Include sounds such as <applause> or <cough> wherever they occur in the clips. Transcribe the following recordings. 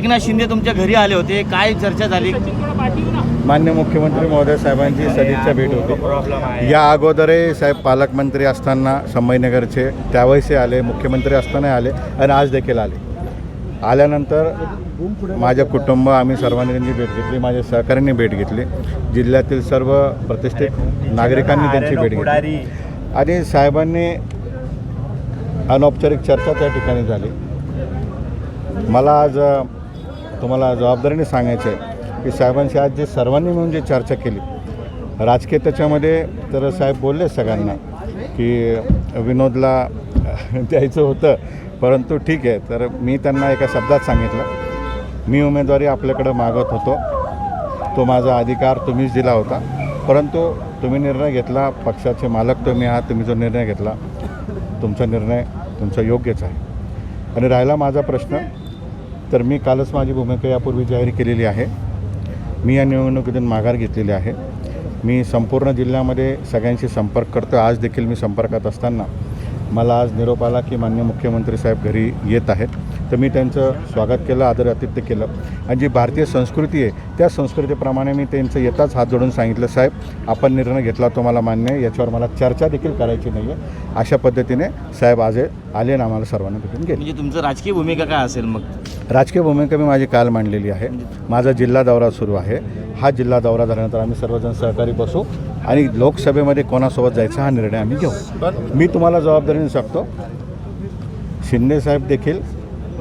एकनाथ शिंदे तुमच्या घरी आले होते. काय चर्चा झाली? मान्य मुख्यमंत्री महोदय साहेबांची सदिच्छा भेट होती. या अगोदरही साहेब पालकमंत्री असताना संभाजीनगरचे त्यावेळेसही आले मुख्यमंत्री असताना आले आणि आज देखील आले. आल्यानंतर माझ्या कुटुंब आम्ही सर्वांनी त्यांची भेट घेतली माझ्या सहकाऱ्यांनी भेट घेतली. जिल्ह्यातील सर्व प्रतिष्ठित नागरिकांनी त्यांची भेट घेतली. आणि साहेबांनी अनौपचारिक चर्चा त्या ठिकाणी झाली. मला आज तुम्हाला जबाबदारीने सांगायचं आहे की साहेबांशी आज जे सर्वांनी मिळून जी चर्चा केली राजकीय त्याच्यामध्ये तर साहेब बोलले सगळ्यांना की विनोदला <laughs> द्यायचं होतं परंतु ठीक आहे. तर मी त्यांना एका शब्दात सांगितलं मी उमेदवारी आपल्याकडं मागत होतो. तो माझा अधिकार तुम्हीच दिला होता. परंतु तुम्ही निर्णय घेतला पक्षाचे मालक तुम्ही आहात तुम्ही जो निर्णय घेतला तुमचा निर्णय तुमचा योग्यच आहे. आणि राहिला माझा प्रश्न तर मी कालच माझी भूमिका यापूर्वी जाहीर केलेली आहे. मी या निवडणुकीतून माघार घेतलेली आहे. मी संपूर्ण जिल्ह्यामध्ये सगळ्यांशी संपर्क करतो आज देखील मी संपर्कात असताना मला आज निरोप आला की मान्य मुख्यमंत्री साहेब घरी येत आहेत. तर मी त्यांचं स्वागत केलं आदर आतिथ्य केलं. आणि जी भारतीय संस्कृती आहे त्या संस्कृतीप्रमाणे मी त्यांचं येताच हात जोडून सांगितलं साहेब आपण निर्णय घेतला तो मला मान्य आहे याच्यावर मला चर्चा देखील करायची नाही आहे अशा पद्धतीने साहेब आज आले आणि आम्हाला सर्वांना भेटून गेले. म्हणजे तुमचं राजकीय भूमिका काय असेल मग? राजकीय भूमिका मी माझी काल मांडलेली आहे. माझा जिल्हा दौरा सुरू आहे. हा जिल्हा दौरा झाल्यानंतर आम्ही सर्वजण सहकारी बसू. आणि लोकसभेमध्ये कोणासोबत जायचा हा निर्णय आम्ही घेऊ. मी तुम्हाला जबाबदारी देऊ शकतो. शिंदेसाहेब देखील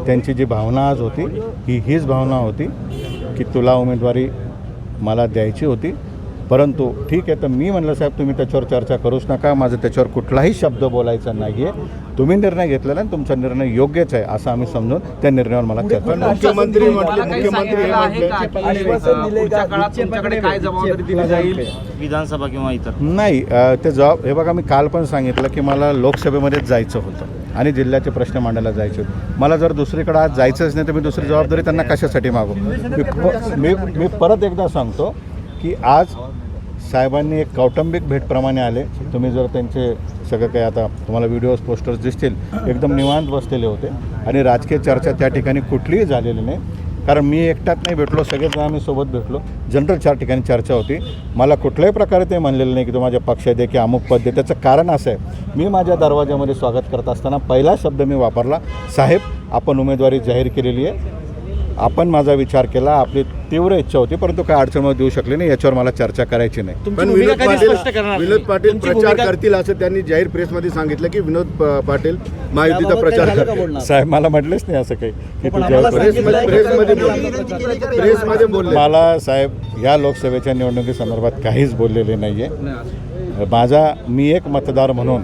त्यांची जी भावना आज होती ही हीच भावना होती की तुला उमेदवारी मला द्यायची होती. परंतु ठीक आहे तर मी म्हणलं साहेब तुम्ही त्याच्यावर चर्चा करूच नका. माझं त्याच्यावर कुठलाही शब्द बोलायचा नाही आहे तुम्ही निर्णय घेतलेला आणि तुमचा निर्णय योग्यच आहे असं आम्ही समजून त्या निर्णयावर मला चर्चा. मुख्यमंत्री मुख्यमंत्री हे विधानसभा किंवा इतर? नाही ते जबाब हे बघा मी काल पण सांगितलं की मला लोकसभेमध्येच जायचं होतं आणि जिल्ह्याचे प्रश्न मांडायला जायचे होते. मला जर दुसरीकडे आज जायचंच नाही तर मी दुसरी जबाबदारी त्यांना कशासाठी मागू? मी मी परत एकदा सांगतो की आज साहेबांनी एक कौटुंबिक भेटप्रमाणे आले. तुम्ही जर त्यांचे सगळं काही आता तुम्हाला व्हिडिओज पोस्टर्स दिसतील एकदम निवांत बसलेले होते. आणि राजकीय चर्चा त्या ठिकाणी कुठलीही झालेली नाही. कारण मी एकटात नाही भेटलो सगळेजण आम्ही सोबत भेटलो. जनरल चार ठिकाणी चर्चा होती. मला कुठल्याही प्रकारे ते म्हणलेलं नाही की तो माझ्या पक्ष दे की अमुक पद दे. त्याचं कारण असं आहे. मी माझ्या दरवाज्यामध्ये स्वागत करत असताना पहिला शब्द मी वापरला साहेब आपण उमेदवारी जाहीर केलेली आहे. आपण माझा विचार केला आपली तीव्र इच्छा होती परंतु काय अडचणमध्ये देऊ शकले नाही याच्यावर मला चर्चा करायची नाही. तुमची पण भूमिका विनोद पाटील स्पष्ट करणार? विनोद? पाटील प्रचार करतील असं त्यांनी जाहीर प्रेसमध्ये सांगितलं की विनोद पाटील महायुतीचा प्रचार करतील. साहेब मला म्हटलेच नाही असं काही. की पण तुझ्या आम्हाला प्रेसमध्ये प्रेसमध्ये बोलले. प्रेसमध्ये बोलले. मला साहेब या लोकसभेच्या निवडणुकीसंदर्भात काहीच बोललेले नाही आहे माझा मी एक मतदार म्हणून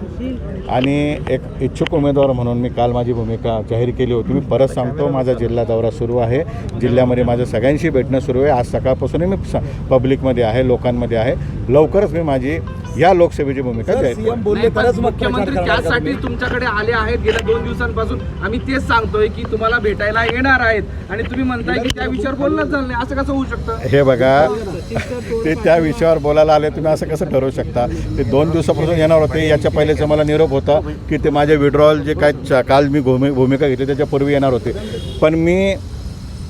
आणि एक इच्छुक उमेदवार म्हणून मी काल माझी भूमिका जाहीर केली होती. मी परत सांगतो माझा जिल्हा दौरा सुरू आहे. जिल्ह्यामध्ये माझं सगळ्यांशी भेटणं सुरू आहे. आज सकाळपासूनही मी स पब्लिकमध्ये आहे लोकांमध्ये आहे. लवकरच मी माझी या लोकसभेची भूमिका जाहीर. नाही, पण मुख्यमंत्री त्यासाठी तुमच्याकडे आले आहेत. गेल्या दोन दिवसांपासून आम्ही तेच सांगतोय की तुम्हाला भेटायला येणार आहेत. आणि तुम्ही म्हणताय की त्या विषयावर बोलणंच झालं नाही. असं कसं होऊ शकतं? हे बघा ते त्या विषयावर बोलायला आले तुम्ही असं कसं ठरवू शकता? ते दोन दिवसापासून येणार होते. याच्या पहिलेचं मला निरोप होता. की ते माझे विड्रॉल जे काय काल मी भूमि भूमिका घेतली त्याच्यापूर्वी येणार होते. पण मी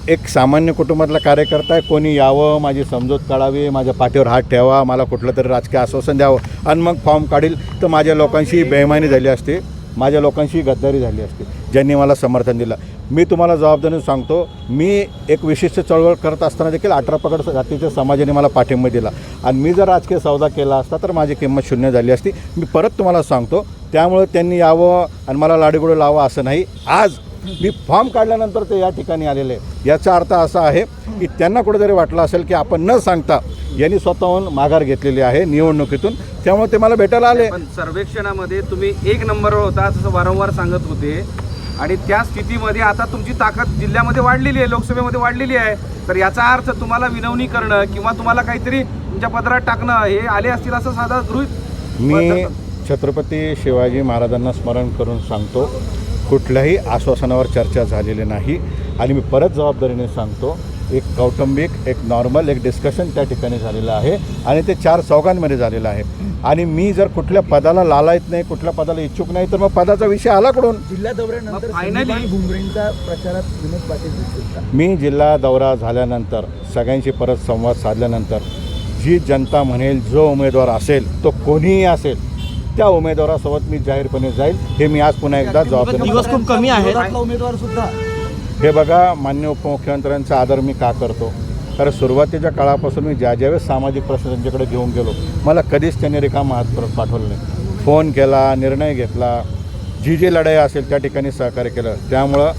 एक सामान्य कुटुंबातला कार्यकर्ता आहे कोणी यावं माझी समजूत काढावी माझ्या पाठीवर हात ठेवा मला कुठलं तरी राजकीय आश्वासन द्यावं आणि मग फॉर्म काढील तर माझ्या लोकांशी बेमानी झाली असते. माझ्या लोकांशी गद्दारी झाली असते ज्यांनी मला समर्थन दिलं. मी तुम्हाला जबाबदारीने सांगतो मी एक विशिष्ट चळवळ करत असताना देखील अठरा पकड जातीच्या समाजाने मला पाठिंबा दिला. आणि मी जर राजकीय सौदा केला असता तर माझी किंमत शून्य झाली असती. मी परत तुम्हाला सांगतो त्यामुळे त्यांनी यावं आणि मला लाडीगुडं लावं असं नाही. आज मी फॉर्म काढल्यानंतर ते या ठिकाणी आलेले याचा अर्थ असा आहे की त्यांना कुठेतरी वाटलं असेल की आपण न सांगता यांनी स्वतःहून माघार घेतलेली आहे निवडणुकीतून. त्यामुळे ते मला भेटायला आले. पण सर्वेक्षणामध्ये तुम्ही एक नंबरवर होता असं वारंवार सांगत होते. आणि त्या स्थितीमध्ये आता तुमची ताकद जिल्ह्यामध्ये वाढलेली आहे लोकसभेमध्ये वाढलेली आहे. तर याचा अर्थ तुम्हाला विनवणी करणं किंवा तुम्हाला काहीतरी तुमच्या पदरात टाकणं हे आले असतील असं साधा गृहित मी छत्रपती शिवाजी महाराजांना स्मरण करून सांगतो कुठल्याही आश्वासनावर चर्चा झालेली नाही. आणि मी परत जबाबदारीने सांगतो एक कौटुंबिक एक नॉर्मल एक डिस्कशन त्या ठिकाणी झालेलं आहे. आणि ते चार चौघांमध्ये झालेलं आहे. आणि मी जर कुठल्या पदाला लालायत नाही कुठल्या पदाला इच्छुक नाही तर मग पदाचा विषय आला कडून जिल्हा दौऱ्यानंतर भुमरेंचा प्रचारात विनोद पाटील मी जिल्हा दौरा झाल्यानंतर सगळ्यांशी परत संवाद साधल्यानंतर जी जनता म्हणेल जो उमेदवार असेल तो कोणीही असेल त्या उमेदवारासोबत मी जाहीरपणे जाईल. हे मी आज पुन्हा एकदा जबाबदारी दिवस खूप कमी आहेत. विरोधातला उमेदवार सुद्धा. हे बघा मान्य उपमुख्यमंत्र्यांचा आदर मी का करतो? कारण सुरुवातीच्या काळापासून मी ज्या ज्यावेळेस सामाजिक प्रश्न त्यांच्याकडे घेऊन गेलो मला कधीच त्यांनी रिकामा हात परत पाठवलं नाही. फोन केला निर्णय घेतला जी जी लढाई असेल त्या ठिकाणी सहकार्य केलं. त्यामुळं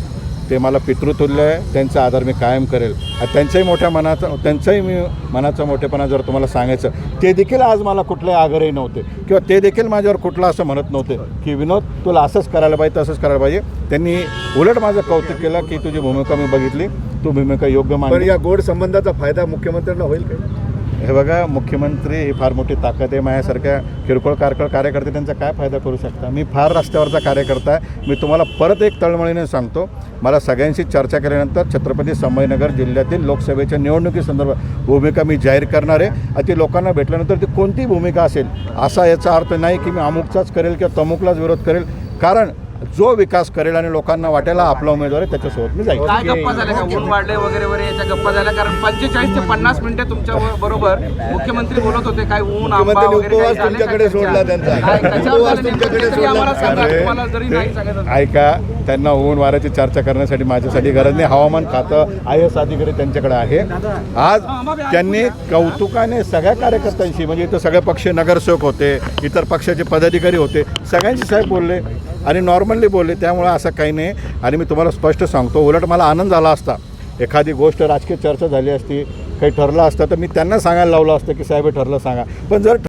ते मला पितृतुल्य आहे त्यांचा आदर मी कायम करेल. त्यांच्याही मोठ्या मनाचा त्यांचाही मी मनाचा मोठेपणा जर तुम्हाला सांगायचं ते देखील आज मला कुठले आग्रही नव्हते. किंवा ते देखील माझ्यावर कुठलं असं म्हणत नव्हते की विनोद तुला असंच करायला पाहिजे तसंच करायला पाहिजे. त्यांनी उलट माझं कौतुक केलं की तुझी भूमिका मी बघितली तू भूमिका योग्य पण या गोड संबंधाचा फायदा मुख्यमंत्र्यांना होईल का? हे बघा मुख्यमंत्री ही फार मोठी ताकद आहे माझ्यासारख्या किरकोळ कारकळ कार्यकर्ते त्यांचा काय फायदा करू शकता? मी फार रस्त्यावरचा कार्यकर्ता आहे. मी तुम्हाला परत एक तळमळीने सांगतो. मला सगळ्यांशी चर्चा केल्यानंतर छत्रपती संभाजीनगर जिल्ह्यातील लोकसभेच्या निवडणुकीसंदर्भात भूमिका मी जाहीर करणार आहे. आणि ती लोकांना भेटल्यानंतर ती कोणती भूमिका असेल? असा याचा अर्थ नाही की मी अमुकचाच करेल किंवा तमुकलाच विरोध करेल. कारण जो विकास करेल आणि लोकांना वाटेल आपला उमेदवार आहे त्याच्यासोबत मी जाईल काय गप्पा झाल्या का ऊन वाढले वगैरे वगैरे याच्या गप्पा झाल्या कारण पंचेचाळीस ते पन्नास मिनिटे तुमच्या बरोबर मुख्यमंत्री बोलत होते काय ऊन आंबा काही उपवास झाले तुमच्याकडे? सोडला त्यांचा. काय- कशावर उपवास झाले नेमकं? तुमच्याकडे तरी आम्हाला सोडला. सांगा अरे, तुम्हाला जरी नाही सांगायचं असेल. ऐका त्यांना ऊन वाऱ्याची चर्चा करण्यासाठी माझ्यासाठी गरज नाही हवामान खातं आय एस अधिकारी त्यांच्याकडे आहे आज त्यांनी कौतुकाने सगळ्या कार्यकर्त्यांशी म्हणजे इथं सगळे पक्ष नगरसेवक होते इतर पक्षाचे पदाधिकारी होते सगळ्यांशी साहेब बोलले आणि नॉर्मली बोलले त्यामुळे असं काही नाही. आणि मी तुम्हाला स्पष्ट सांगतो उलट मला आनंद झाला असता. एखादी गोष्ट राजकीय चर्चा झाली असती काही ठरलं असतं तर मी त्यांना सांगायला लावलं असतं की साहेब हे ठरलं सांगा. पण जर